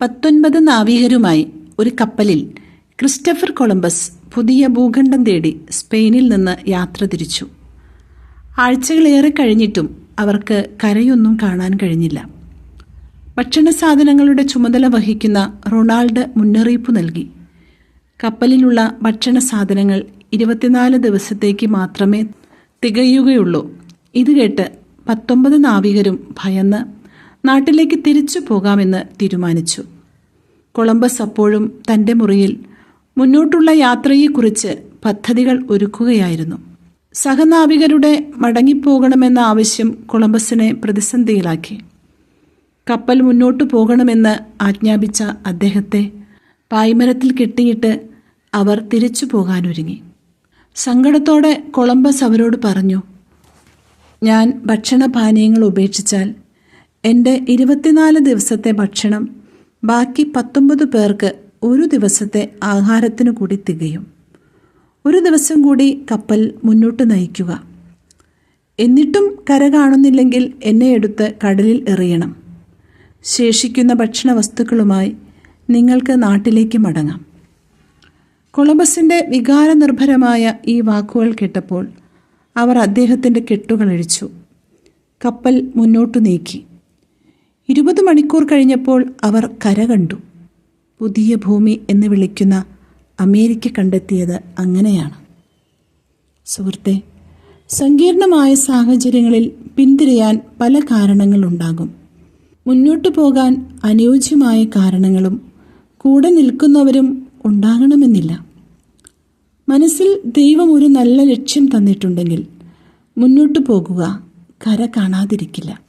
പത്തൊൻപത് നാവികരുമായി ഒരു കപ്പലിൽ ക്രിസ്റ്റഫർ കൊളംബസ് പുതിയ ഭൂഖണ്ഡം തേടി സ്പെയിനിൽ നിന്ന് യാത്ര തിരിച്ചു. ആഴ്ചകളേറെ കഴിഞ്ഞിട്ടും അവർക്ക് കരയൊന്നും കാണാൻ കഴിഞ്ഞില്ല. ഭക്ഷണ സാധനങ്ങളുടെ ചുമതല വഹിക്കുന്ന റൊണാൾഡ് മുന്നറിയിപ്പ് നൽകി. കപ്പലിലുള്ള ഭക്ഷണ സാധനങ്ങൾ ഇരുപത്തിനാല് ദിവസത്തേക്ക് മാത്രമേ തികയുകയുള്ളൂ. ഇത് കേട്ട് പത്തൊമ്പത് നാവികരും ഭയന്ന് നാട്ടിലേക്ക് തിരിച്ചു പോകാമെന്ന് തീരുമാനിച്ചു. കൊളംബസ് അപ്പോഴും തന്റെ മുറിയിൽ മുന്നോട്ടുള്ള യാത്രയെക്കുറിച്ച് പദ്ധതികൾ ഒരുക്കുകയായിരുന്നു. സഹനാവികരുടെ മടങ്ങിപ്പോകണമെന്ന ആവശ്യം കൊളംബസിനെ പ്രതിസന്ധിയിലാക്കി. കപ്പൽ മുന്നോട്ടു പോകണമെന്ന് ആജ്ഞാപിച്ച അദ്ദേഹത്തെ പായ്മരത്തിൽ കെട്ടിയിട്ട് അവർ തിരിച്ചു പോകാനൊരുങ്ങി. സങ്കടത്തോടെ കൊളംബസ് അവരോട് പറഞ്ഞു ഞാൻ ഭക്ഷണപാനീയങ്ങൾ ഉപേക്ഷിച്ചാൽ എന്റെ ഇരുപത്തിനാല് ദിവസത്തെ ഭക്ഷണം ബാക്കി പത്തൊമ്പത് പേർക്ക് ഒരു ദിവസത്തെ ആഹാരത്തിനു കൂടി തികയും. ഒരു ദിവസം കൂടി കപ്പൽ മുന്നോട്ട് നയിക്കുക. എന്നിട്ടും കര കാണുന്നില്ലെങ്കിൽ എന്നെ എടുത്ത് കടലിൽ എറിയണം. ശേഷിക്കുന്ന ഭക്ഷണ വസ്തുക്കളുമായി നിങ്ങൾക്ക് നാട്ടിലേക്ക് മടങ്ങാം. കൊളംബസിന്റെ വികാരനിർഭരമായ ഈ വാക്കുകൾ കേട്ടപ്പോൾ അവർ അദ്ദേഹത്തിന്റെ കെട്ടുകളഴിച്ചു കപ്പൽ മുന്നോട്ടു നീക്കി. ഇരുപത് മണിക്കൂർ കഴിഞ്ഞപ്പോൾ അവർ കര കണ്ടു. പുതിയ ഭൂമി എന്ന് വിളിക്കുന്ന അമേരിക്ക കണ്ടെത്തിയത് അങ്ങനെയാണ്. സുഹൃത്തെ സങ്കീർണമായ സാഹചര്യങ്ങളിൽ പിന്തിരിയാൻ പല കാരണങ്ങളുണ്ടാകും. മുന്നോട്ടു പോകാൻ അനുയോജ്യമായ കാരണങ്ങളും കൂടെ നിൽക്കുന്നവരും ഉണ്ടാകണമെന്നില്ല. മനസ്സിൽ ദൈവം ഒരു നല്ല ലക്ഷ്യം തന്നിട്ടുണ്ടെങ്കിൽ മുന്നോട്ടു പോകുക കര കാണാതിരിക്കില്ല.